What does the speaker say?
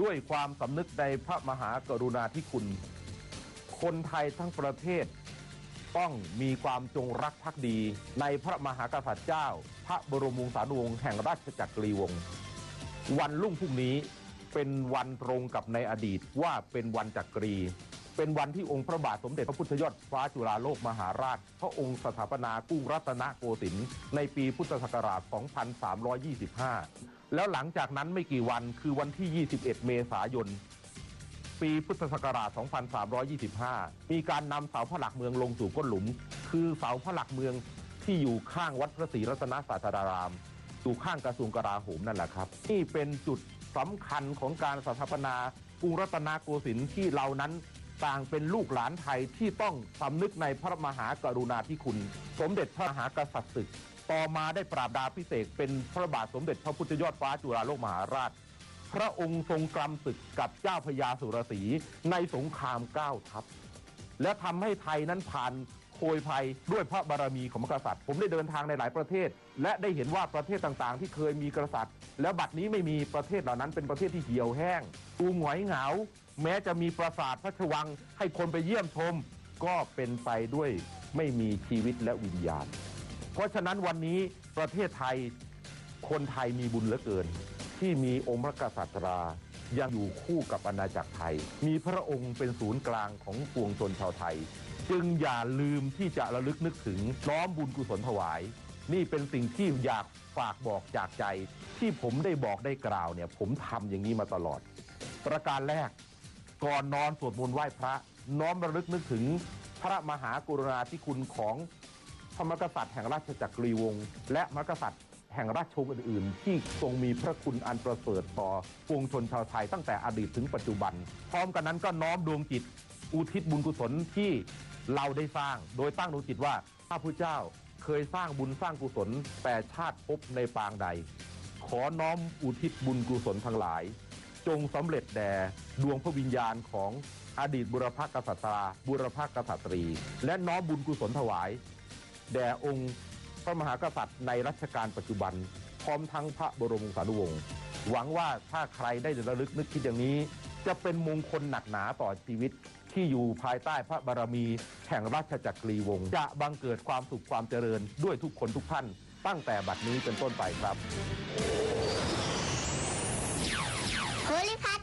ด้วยความสำนึกในพระมหากรุณาธิคุณ คนไทยทั้งประเทศ ต้องมีความจงรักภักดี ในพระมหากษัตริย์เจ้า พระบรมวงศานุวงศ์แห่งราชจักรีวงศ์วันรุ่งพรุ่งนี้เป็นวันตรงกับในอดีตว่าเป็นวันจักรี เป็นวันที่องค์พระบาทสมเด็จพระพุทธยอดฟ้าจุฬาโลกมหาราช พระองค์สถาปนากรุงรัตนโกสินทร์ในปีพุทธศักราช 2325 แล้วหลังจากนั้นไม่กี่วันคือวันที่ 21 เมษายน ปีพุทธศักราช 2325 มีการนำเสาพระหลักเมืองลงสู่ก้นหลุม คือเสาพระหลักเมืองที่อยู่ข้างวัดพระศรีรัตนศาสดารามอยู่ข้างกระทรวงกลาโหมนั่นแหละครับนี่เป็นจุดสำคัญของการสถาปนากรุงรัตนโกสินทร์ที่เรานั้น ต่างเป็นลูกหลานไทยที่ต้องสำนึกในพระมหากรุณาธิคุณ สมเด็จพระมหากษัตริย์ศึก ต่อมาได้ปราบดาพิเศษเป็นพระบาทสมเด็จพระพุทธยอดฟ้าจุฬาโลกมหาราช พระองค์ทรงกรำศึกกับเจ้าพญาสุรสีในสงครามเก้าทัพและทำให้ไทยนั้นผ่าน โคยภัยด้วยพระบารมีของกษัตริย์ ผมได้เดินทางในหลายประเทศ และได้เห็นว่าประเทศต่างๆ ที่เคยมีกษัตริย์ แล้วบัดนี้ไม่มีประเทศเหล่านั้นเป็นประเทศที่เหี่ยวแห้งดูหงอยเหงา แม้จะมีปราสาทพระราชวัง ให้คนไปเยี่ยมชม ก็เป็นไปด้วยไม่มีชีวิตและวิญญาณ เพราะฉะนั้นวันนี้ประเทศไทยคนไทยมีบุญเหลือเกิน ที่มีองค์พระกษัตริย์ ยังอยู่คู่กับอาณาจักรไทย มีพระองค์เป็นศูนย์กลางของปวงชนชาวไทย จึงอย่าลืมที่จะระลึกนึกถึงน้อมบุญกุศลถวาย นี่เป็นสิ่งที่อยากฝากบอกจากใจ ที่ผมได้บอกได้กล่าวเนี่ยผมทำอย่างนี้มาตลอด ประการแรกก่อนนอนสวดมนต์ไหว้พระ น้อมระลึกนึกถึงพระมหากรุณาธิคุณของพระมกษัตริย์แห่งราชจักรีวงศ์และมกษัตริย์ ห่งราชวงศ์อื่นๆ ที่ทรงมีพระคุณอันประเสริฐต่อปวงชนชาวไทยตั้งแต่อดีตถึงปัจจุบัน พร้อมกันนั้นก็น้อมดวงจิต อุทิศบุญกุศลที่เราได้สร้าง โดยตั้งดวงจิตว่าข้าพุทธเจ้าเคยสร้างบุญสร้างกุศลแต่ชาติภพในปางใด ขอน้อมอุทิศบุญกุศลทั้งหลาย จงสำเร็จแด่ดวงพระวิญญาณของอดีตบุรพกษัตราบุรพกษัตรี และน้อมบุญกุศลถวาย แด่องค์ พระมหากษัตริย์ในรัชกาลปัจจุบัน พร้อมทั้งพระบรมวงศานุวงศ์หวังว่าถ้าใครได้ระลึกนึกคิดอย่างนี้ จะเป็นมงคลหนักหนาต่อชีวิตที่อยู่ภายใต้พระบารมีแห่งราชจักรีวงศ์จะบังเกิดความสุขความเจริญด้วยทุกคนทุกท่าน ตั้งแต่บัดนี้เป็นต้นไปครับ โพลิพัท